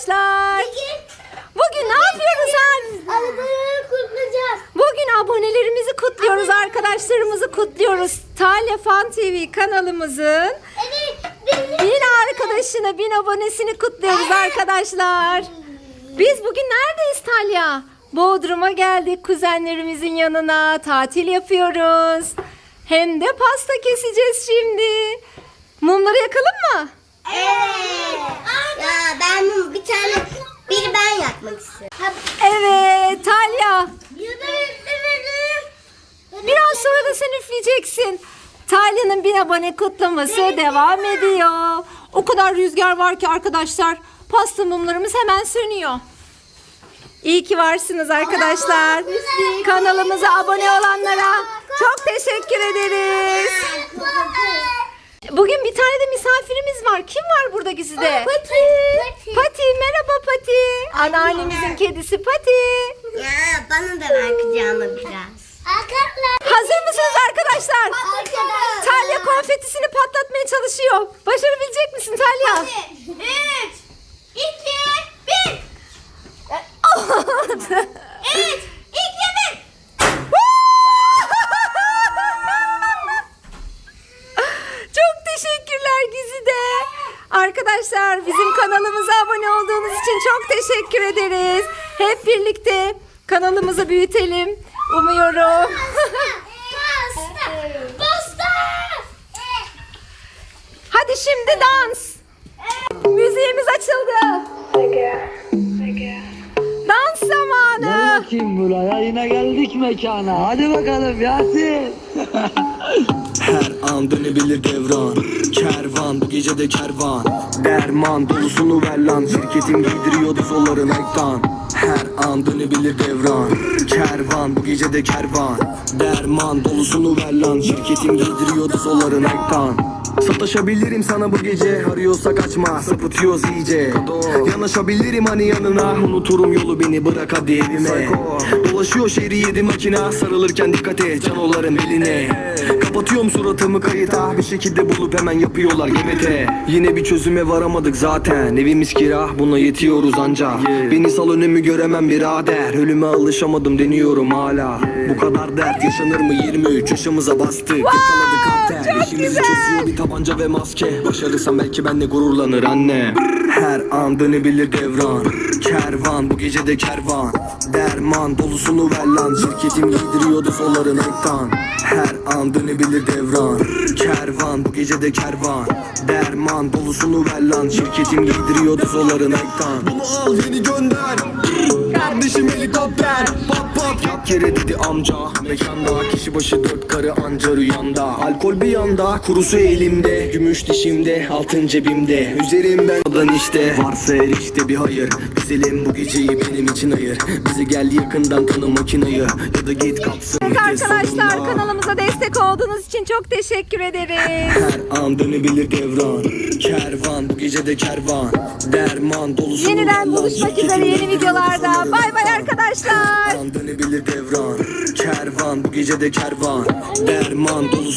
arkadaşlar. Bugün ne yapıyoruz abi? Arabayı kutlayacağız. Bugün abonelerimizi kutluyoruz, arkadaşlarımızı kutluyoruz. Talya Fan TV kanalımızın Evet. Biz bin arkadaşını, bin abonesini kutluyoruz arkadaşlar. Biz bugün neredeyiz Talya? Bodrum'a geldik kuzenlerimizin yanına. Tatil yapıyoruz. Hem de pasta keseceğiz şimdi. Mumları yakalım mı? Evet. Ya ben bunu bir tane bir ben yapmak istiyorum. Evet Talya. Biraz sonra da sen üfleyeceksin. Talya'nın bin abone kutlaması devam ediyor. O kadar rüzgar var ki arkadaşlar. Pasta mumlarımız hemen sönüyor. İyi ki varsınız arkadaşlar. Kanalımıza abone olanlara çok teşekkür ederiz. Bugün bir tane de misafirimiz var. Kim var burada gizli? Pati. Pati merhaba Pati. Anneannemizin kedisi Pati. Ya bana da ver kucağıma biraz. Arkadaşlar. Hazır mısınız arkadaşlar? Talya konfetisini patlatmaya çalışıyor. Başarabilecek misin Talya? 3 Arkadaşlar bizim kanalımıza abone olduğunuz için çok teşekkür ederiz. Hep birlikte kanalımızı büyütelim. Umuyorum. Hadi şimdi dans. Müziğimiz açıldı. Dans Gel zamanı. bakayım buraya yine geldik mekana. Hadi bakalım Yasin. Her an dönebilir devran. Kervan bu gece de kervan. Derman dolusunu ver lan. Şirketim giydiriyordu zolların ektan Her an dönebilir devran. Kervan bu gece de kervan. Derman dolusunu ver lan. Şirketim giydiriyordu zolların ektan Sataşabilirim sana bu gece. Arıyorsak açma sapıtıyoruz iyice. Yanaşabilirim hani yanına. Unuturum yolu beni. Bırak hadi evime. Dolaşıyor şehri yedi makina Sarılırken dikkat et. Canoların beline Kapatıyorum suratımı kayıta? Bir şekilde bulup hemen yapıyorlar gemete. Yine bir çözüme varamadık zaten. Evimiz kira buna yetiyoruz anca. Beni sal önümü göremem birader. Ölüme alışamadım deniyorum hala. Bu kadar dert yaşanır mı? 23 yaşımıza bastık. Yakaladık kanter İşimizi çözüyor bir tabanca ve maske. Başarırsam belki benle gururlanır anne. Her an dönebilir devran. Kervan bu gece de kervan Derman dolusunu ver lan. Şirketim giydiriyordu solların ektan Her an dönebilir devran. Kervan bu gece de kervan. Derman dolusunu ver lan. Şirketim giydiriyordu solların ektan Bunu al yeni gönder. Kardeşim helikopter. Pat pat yere dedi amca. Mekanda kişi başı dört karı anca rüyanda. Alkol bir yanda kurusu elimde. Gümüş dişimde altın cebimde. Üzerimden odan işte. Varsa her işte bir hayır. Güzelim bu geceyi benim için ayır. Bize gel yakından tanı makinayı Ya da git kapsın Evet arkadaşlar kanalımıza destek olduğunuz için çok teşekkür ederiz. Her an dönebilir devran. Kervan bu gece de kervan. Derman dolusu Yeniden buluşmak üzere yeni videolarda. Bay bay arkadaşlar. Kervan. Bu gece de kervan. Derman dolusu